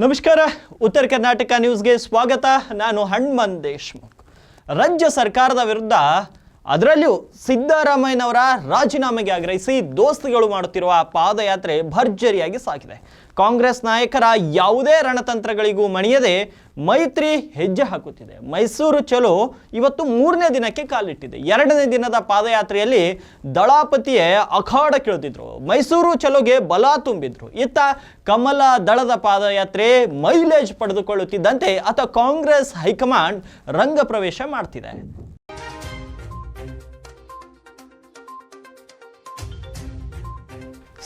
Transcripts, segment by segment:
ನಮಸ್ಕಾರ. ಉತ್ತರ ಕರ್ನಾಟಕ ನ್ಯೂಸ್ಗೆ ಸ್ವಾಗತ. ನಾನು ಹಣ್ಮನ್ ದೇಶ್ಮುಖ್. ರಾಜ್ಯ ಸರ್ಕಾರದ ವಿರುದ್ಧ ಅದರಲ್ಲಿಯೂ ಸಿದ್ದರಾಮಯ್ಯನವರ ರಾಜೀನಾಮೆಗೆ ಆಗ್ರಹಿಸಿ ದೋಸ್ತಿಗಳು ಮಾಡುತ್ತಿರುವ ಪಾದಯಾತ್ರೆ ಭರ್ಜರಿಯಾಗಿ ಸಾಗಿದೆ. ಕಾಂಗ್ರೆಸ್ ನಾಯಕರ ಯಾವುದೇ ರಣತಂತ್ರಗಳಿಗೂ ಮಣಿಯದೆ ಮೈತ್ರಿ ಹೆಜ್ಜೆ ಹಾಕುತ್ತಿದೆ. ಮೈಸೂರು ಚಲೋ ಇವತ್ತು ಮೂರನೇ ದಿನಕ್ಕೆ ಕಾಲಿಟ್ಟಿದೆ. ಎರಡನೇ ದಿನದ ಪಾದಯಾತ್ರೆಯಲ್ಲಿ ದಳಾಪತಿಯೇ ಅಖಾಡ ಕೇಳುತ್ತಿದ್ರು ಮೈಸೂರು ಚಲೋಗೆ ಬಲ ತುಂಬಿದ್ರು. ಇತ್ತ ಕಮಲ ದಳದ ಪಾದಯಾತ್ರೆ ಮೈಲೇಜ್ ಪಡೆದುಕೊಳ್ಳುತ್ತಿದ್ದಂತೆ ಆತ ಕಾಂಗ್ರೆಸ್ ಹೈಕಮಾಂಡ್ ರಂಗ ಪ್ರವೇಶ ಮಾಡ್ತಿದೆ.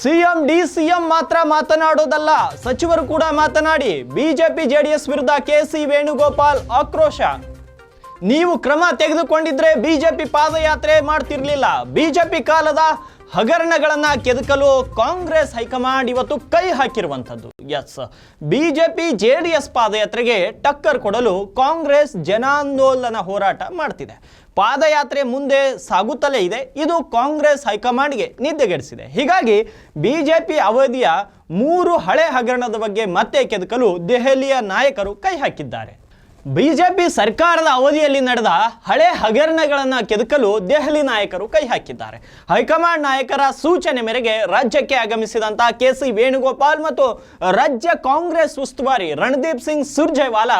ಸಿಎಂ ಡಿ ಸಿಎಂ ಮಾತ್ರ ಮಾತನಾಡೋದಲ್ಲ. ಸಚಿವರು ಕೂಡ ಮಾತನಾಡಿ ಬಿಜೆಪಿ ಜೆಡಿಎಸ್ ವಿರುದ್ಧ ಕೆಸಿ ವೇಣುಗೋಪಾಲ್ ಆಕ್ರೋಶ. ನೀವು ಕ್ರಮ ತೆಗೆದುಕೊಂಡಿದ್ರೆ ಬಿಜೆಪಿ ಪಾದಯಾತ್ರೆ ಮಾಡ್ತಿರ್ಲಿಲ್ಲ. ಬಿಜೆಪಿ ಕಾಲದ ಹಗರಣಗಳನ್ನು ಕೆದಕಲು ಕಾಂಗ್ರೆಸ್ ಹೈಕಮಾಂಡ್ ಇವತ್ತು ಕೈ ಹಾಕಿರುವಂಥದ್ದು. S BJP J D S ಪಾದಯಾತ್ರೆಗೆ ಟಕ್ಕರ್ ಕೊಡಲು ಕಾಂಗ್ರೆಸ್ ಜನಾಂದೋಲನ ಹೋರಾಟ ಮಾಡ್ತಿದೆ. ಪಾದಯಾತ್ರೆ ಮುಂದೆ ಸಾಗುತ್ತಲೇ ಇದೆ. ಇದು ಕಾಂಗ್ರೆಸ್ ಹೈಕಮಾಂಡ್ಗೆ ನಿದ್ದೆಗೆಡಿಸಿದೆ. ಹೀಗಾಗಿ ಬಿಜೆಪಿ ಅವಧಿಯ ಮೂರು ಹಳೆ ಹಗರಣದ ಬಗ್ಗೆ ಮತ್ತೆ ಕೆದಕಲು ದೆಹಲಿಯ ನಾಯಕರು ಕೈ ಹಾಕಿದ್ದಾರೆ. ಬಿಜೆಪಿ ಸರ್ಕಾರದ ಅವಧಿಯಲ್ಲಿ ನಡೆದ ಹಳೆ ಹಗರಣಗಳನ್ನು ಕೆದಕಲು ದೆಹಲಿ ನಾಯಕರು ಕೈ ಹಾಕಿದ್ದಾರೆ. ಹೈಕಮಾಂಡ್ ನಾಯಕರ ಸೂಚನೆ ಮೇರೆಗೆ ರಾಜ್ಯಕ್ಕೆ ಆಗಮಿಸಿದಂತಹ ಕೆ ಸಿ ವೇಣುಗೋಪಾಲ್ ಮತ್ತು ರಾಜ್ಯ ಕಾಂಗ್ರೆಸ್ ಉಸ್ತುವಾರಿ ರಣದೀಪ್ ಸಿಂಗ್ ಸುರ್ಜೇವಾಲಾ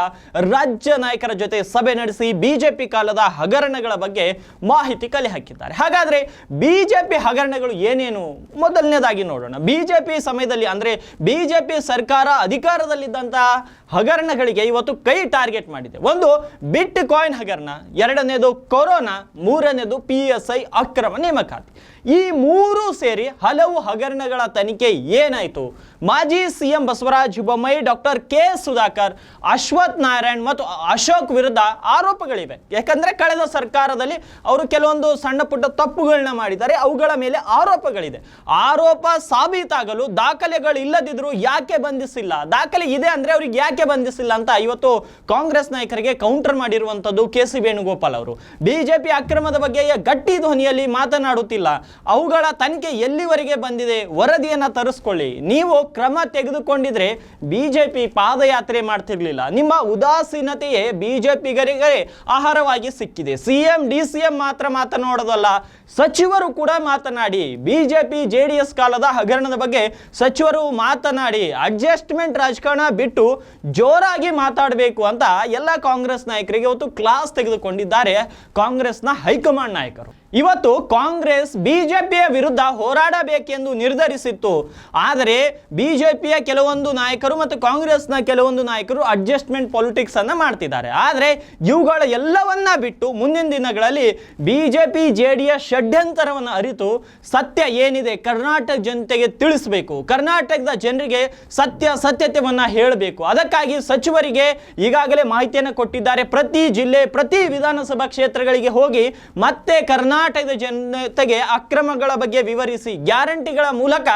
ರಾಜ್ಯ ನಾಯಕರ ಜೊತೆ ಸಭೆ ನಡೆಸಿ ಬಿಜೆಪಿ ಕಾಲದ ಹಗರಣಗಳ ಬಗ್ಗೆ ಮಾಹಿತಿ ಕಲೆ ಹಾಕಿದ್ದಾರೆ. ಹಾಗಾದರೆ ಬಿಜೆಪಿ ಹಗರಣಗಳು ಏನೇನು? ಮೊದಲನೇದಾಗಿ ನೋಡೋಣ. ಬಿಜೆಪಿ ಸಮಯದಲ್ಲಿ ಅಂದ್ರೆ ಬಿಜೆಪಿ ಸರ್ಕಾರ ಅಧಿಕಾರದಲ್ಲಿದ್ದಂತಹ ಹಗರಣಗಳಿಗೆ ಇವತ್ತು ಕೈ ಟಾರ್ಗೆಟ್ ಮಾಡಿದೆ. ಒಂದು ಬಿಟ್ ಕಾಯಿನ್ ಹಗರಣ ಎರಡನೇದು ಕೊರೋನಾ ಮೂರನೇದು ಪಿ ಎಸ್ ಐ ಅಕ್ರಮ ನೇಮಕಾತಿ. ಈ ಮೂರು ಸೇರಿ ಹಲವು ಹಗರಣಗಳ ತನಿಖೆ ಏನಾಯಿತು? ಮಾಜಿ CM Basavaraja Bommai, doctor K Sudhakar, Ashwath Narayan ಮತ್ತು ಅಶೋಕ್ ವಿರುದ್ಧ ಆರೋಪಗಳಿವೆ. ಯಾಕಂದ್ರೆ ಕಳೆದ ಸರ್ಕಾರದಲ್ಲಿ ಅವರು ಕೆಲವೊಂದು ಸಣ್ಣ ಪುಟ್ಟ ತಪ್ಪುಗಳನ್ನ ಮಾಡಿದ್ದಾರೆ, ಅವುಗಳ ಮೇಲೆ ಆರೋಪಗಳಿದೆ. ಆರೋಪ ಸಾಬೀತಾಗಲು ದಾಖಲೆಗಳು ಇಲ್ಲದಿದ್ರು ಯಾಕೆ ಬಂಧಿಸಿಲ್ಲ? ದಾಖಲೆ ಇದೆ ಅಂದ್ರೆ ಅವ್ರಿಗೆ ಯಾಕೆ ಬಂಧಿಸಿಲ್ಲ ಅಂತ ಇವತ್ತು ಕಾಂಗ್ರೆಸ್ ನಾಯಕರಿಗೆ ಕೌಂಟರ್ ಮಾಡಿರುವಂತದ್ದು ಕೆ ಸಿ ವೇಣುಗೋಪಾಲ್ ಅವರು. ಬಿಜೆಪಿ ಅಕ್ರಮದ ಬಗ್ಗೆ ಗಟ್ಟಿ ಧ್ವನಿಯಲ್ಲಿ ಮಾತನಾಡುತ್ತಿಲ್ಲ. ಅವುಗಳ ತನಿಖೆ ಎಲ್ಲಿವರೆಗೆ ಬಂದಿದೆ? ವರದಿಯನ್ನು ತರಿಸ್ಕೊಳ್ಳಿ. ನೀವು ಕ್ರಮ ತೆಗೆದುಕೊಂಡಿದ್ರೆ ಪಿ ಪಾದಯಾತ್ರೆ ಮಾಡ್ತಿರ್ಲಿಲ್ಲ. ನಿಮ್ಮ ಉದಾಸೀನತೆಯೇ ಬಿ ಜೆ ಪಿಗರಿಗೆ ಆಹಾರವಾಗಿ ಸಿಕ್ಕಿದೆ. C M D C M ಮಾತ್ರ ಮಾತನಾಡೋದಲ್ಲ ಸಚಿವರು ಕೂಡ ಮಾತನಾಡಿ, ಬಿಜೆಪಿ ಜೆ ಡಿ ಎಸ್ ಕಾಲದ ಹಗರಣದ ಬಗ್ಗೆ ಸಚಿವರು ಮಾತನಾಡಿ, ಅಡ್ಜಸ್ಟ್ಮೆಂಟ್ ರಾಜಕಾರಣ ಬಿಟ್ಟು ಜೋರಾಗಿ ಮಾತಾಡಬೇಕು ಅಂತ ಎಲ್ಲ ಕಾಂಗ್ರೆಸ್ ನಾಯಕರಿಗೆ ಇವತ್ತು ಕ್ಲಾಸ್ ತೆಗೆದುಕೊಂಡಿದ್ದಾರೆ ಕಾಂಗ್ರೆಸ್ನ ಹೈಕಮಾಂಡ್ ನಾಯಕರು. ಇವತ್ತು ಕಾಂಗ್ರೆಸ್ ಬಿಜೆಪಿಯ ವಿರುದ್ಧ ಹೋರಾಡಬೇಕೆಂದು ನಿರ್ಧರಿಸಿತ್ತು. ಆದರೆ ಬಿಜೆಪಿಯ ಕೆಲವೊಂದು ನಾಯಕರು ಮತ್ತು ಕಾಂಗ್ರೆಸ್ನ ಕೆಲವೊಂದು ನಾಯಕರು ಅಡ್ಜಸ್ಟ್ಮೆಂಟ್ ಪಾಲಿಟಿಕ್ಸ್ ಅನ್ನು ಮಾಡ್ತಿದ್ದಾರೆ. ಆದರೆ ಇವುಗಳ ಎಲ್ಲವನ್ನ ಬಿಟ್ಟು ಮುಂದಿನ ದಿನಗಳಲ್ಲಿ ಬಿಜೆಪಿ ಜೆ ಡಿ ಎಸ್ ಷಡ್ಯಂತರವನ್ನು ಅರಿತು ಸತ್ಯ ಏನಿದೆ ಕರ್ನಾಟಕ ಜನತೆಗೆ ತಿಳಿಸಬೇಕು. ಕರ್ನಾಟಕದ ಜನರಿಗೆ ಸತ್ಯ ಸತ್ಯತೆಯನ್ನು ಹೇಳಬೇಕು. ಅದಕ್ಕಾಗಿ ಸಚಿವರಿಗೆ ಈಗಾಗಲೇ ಮಾಹಿತಿಯನ್ನು ಕೊಟ್ಟಿದ್ದಾರೆ. ಪ್ರತಿ ಜಿಲ್ಲೆ, ಪ್ರತಿ ವಿಧಾನಸಭಾ ಕ್ಷೇತ್ರಗಳಿಗೆ ಹೋಗಿ ಮತ್ತೆ ಕರ್ನಾಟಕದ ಜನತೆಗೆ ಅಕ್ರಮಗಳ ಬಗ್ಗೆ ವಿವರಿಸಿ ಗ್ಯಾರಂಟಿಗಳ ಮೂಲಕ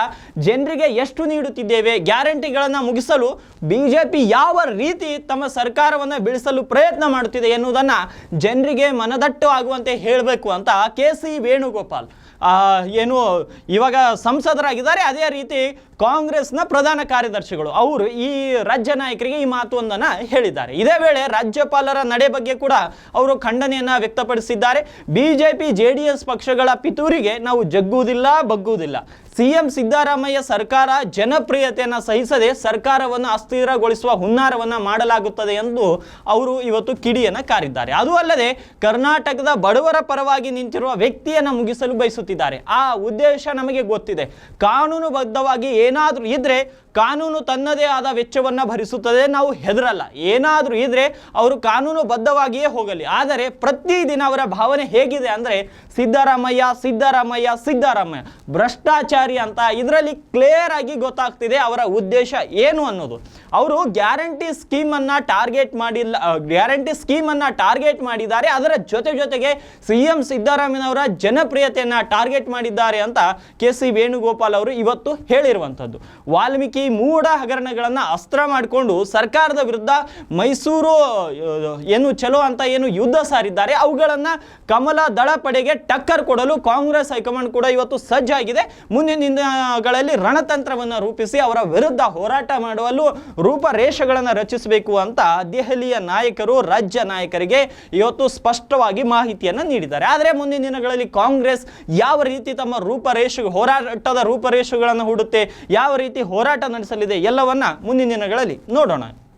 ಜನರಿಗೆ ಎಷ್ಟು ನೀಡುತ್ತಿದ್ದೇವೆ, ಗ್ಯಾರಂಟಿಗಳನ್ನು ಮುಗಿಸಲು ಬಿಜೆಪಿ ಯಾವ ರೀತಿ ತಮ್ಮ ಸರ್ಕಾರವನ್ನು ಬೀಳಿಸಲು ಪ್ರಯತ್ನ ಮಾಡುತ್ತಿದೆ ಎನ್ನುವುದನ್ನು ಜನರಿಗೆ ಮನದಟ್ಟು ಆಗುವಂತೆ ಹೇಳಬೇಕು ಅಂತ ಕೆ ಸಿ ವೇಣುಗೋಪಾಲ್. ಏನು, ಇವಾಗ ಸಂಸದರಾಗಿದ್ದಾರೆ, ಅದೇ ರೀತಿ ಕಾಂಗ್ರೆಸ್ನ ಪ್ರಧಾನ ಕಾರ್ಯದರ್ಶಿಗಳು. ಅವರು ಈ ರಾಜ್ಯ ನಾಯಕರಿಗೆ ಈ ಮಾತೊಂದನ್ನು ಹೇಳಿದ್ದಾರೆ. ಇದೇ ವೇಳೆ ರಾಜ್ಯಪಾಲರ ನಡೆ ಬಗ್ಗೆ ಕೂಡ ಅವರು ಖಂಡನೆಯನ್ನು ವ್ಯಕ್ತಪಡಿಸಿದ್ದಾರೆ. ಬಿಜೆಪಿ ಜೆ ಡಿ ಎಸ್ ಪಕ್ಷಗಳ ಪಿತೂರಿಗೆ ನಾವು ಜಗ್ಗುವುದಿಲ್ಲ, ಬಗ್ಗುವುದಿಲ್ಲ. ಸಿಎಂ ಸಿದ್ದರಾಮಯ್ಯ ಸರ್ಕಾರ ಜನಪ್ರಿಯತೆಯನ್ನು ಸಹಿಸದೆ ಸರ್ಕಾರವನ್ನು ಅಸ್ಥಿರಗೊಳಿಸುವ ಹುನ್ನಾರವನ್ನು ಮಾಡಲಾಗುತ್ತದೆ ಎಂದು ಅವರು ಇವತ್ತು ಕಿಡಿಯನ್ನು ಕಾರಿದ್ದಾರೆ. ಅದು ಅಲ್ಲದೆ ಕರ್ನಾಟಕದ ಬಡವರ ಪರವಾಗಿ ನಿಂತಿರುವ ವ್ಯಕ್ತಿಯನ್ನು ಮುಗಿಸಲು ಬಯಸುತ್ತಿದ್ದಾರೆ ಆ ಉದ್ದೇಶ ನಮಗೆ ಗೊತ್ತಿದೆ. ಕಾನೂನುಬದ್ಧವಾಗಿ ಏನಾದರೂ ಇದ್ರೆ ಕಾನೂನು ತನ್ನದೇ ಆದ ವೆಚ್ಚವನ್ನು ಭರಿಸುತ್ತದೆ, ನಾವು ಹೆದರಲ್ಲ. ಏನಾದರೂ ಇದ್ರೆ ಅವರು ಕಾನೂನುಬದ್ಧವಾಗಿಯೇ ಹೋಗಲಿ. ಆದರೆ ಪ್ರತಿದಿನ ಅವರ ಭಾವನೆ ಹೇಗಿದೆ ಅಂದರೆ, ಸಿದ್ದರಾಮಯ್ಯ ಸಿದ್ದರಾಮಯ್ಯ ಸಿದ್ದರಾಮಯ್ಯ. ಭ್ರಷ್ಟಾಚಾರಿ ಅಂತ ಇದರಲ್ಲಿ ಕ್ಲಿಯರ್ ಆಗಿ ಗೊತ್ತಾಗ್ತಿದೆ ಅವರ ಉದ್ದೇಶ ಏನು ಅನ್ನೋದು. ಅವರು ಗ್ಯಾರಂಟಿ ಸ್ಕೀಮನ್ನು ಟಾರ್ಗೆಟ್ ಮಾಡಿಲ್ಲ ಗ್ಯಾರಂಟಿ ಸ್ಕೀಮನ್ನು ಟಾರ್ಗೆಟ್ ಮಾಡಿದ್ದಾರೆ. ಅದರ ಜೊತೆ ಜೊತೆಗೆ ಸಿ ಎಂ ಸಿದ್ದರಾಮಯ್ಯನವರ ಜನಪ್ರಿಯತೆಯನ್ನು ಟಾರ್ಗೆಟ್ ಮಾಡಿದ್ದಾರೆ ಅಂತ ಕೆ ಸಿ ವೇಣುಗೋಪಾಲ್ ಅವರು ಇವತ್ತು ಹೇಳಿರುವಂಥದ್ದು. ವಾಲ್ಮೀಕಿ ಮೂಢ ಹಗರಣಗಳನ್ನು ಅಸ್ತ್ರ ಮಾಡಿಕೊಂಡು ಸರ್ಕಾರದ ವಿರುದ್ಧ ಮೈಸೂರು ಏನು ಚಲೋ ಅಂತ ಏನು ಯುದ್ಧ ಸಾರಿದ್ದಾರೆ, ಅವುಗಳನ್ನು ಕಮಲ ದಳ ಪಡೆಗೆ ಟಕ್ಕರ್ ಕೊಡಲು ಕಾಂಗ್ರೆಸ್ ಹೈಕಮಾಂಡ್ ಕೂಡ ಇವತ್ತು ಸಜ್ಜಾಗಿದೆ ಮುಂದಿನ ದಿನಗಳಲ್ಲಿ ರಣತಂತ್ರವನ್ನು ರೂಪಿಸಿ ಅವರ ವಿರುದ್ಧ ಹೋರಾಟ ಮಾಡುವಲ್ಲೂ ರೂಪರೇಷೆಗಳನ್ನು ರಚಿಸಬೇಕು ಅಂತ ದೆಹಲಿಯ ನಾಯಕರು, ರಾಜ್ಯ ನಾಯಕರಿಗೆ ಇವತ್ತು ಸ್ಪಷ್ಟವಾಗಿ ಮಾಹಿತಿಯನ್ನು ನೀಡಿದ್ದಾರೆ. ಆದರೆ ಮುಂದಿನ ದಿನಗಳಲ್ಲಿ ಕಾಂಗ್ರೆಸ್ ಯಾವ ರೀತಿ ತಮ್ಮ ರೂಪರೇಷೆ ಹೋರಾಟದ ರೂಪರೇಷೆಗಳನ್ನು ಹೂಡುತ್ತೆ, ಯಾವ ರೀತಿ ಹೋರಾಟ ನಡೆಸಲಿದೆ ಎಲ್ಲವನ್ನ ಮುಂದಿನ ದಿನಗಳಲ್ಲಿ ನೋಡೋಣ.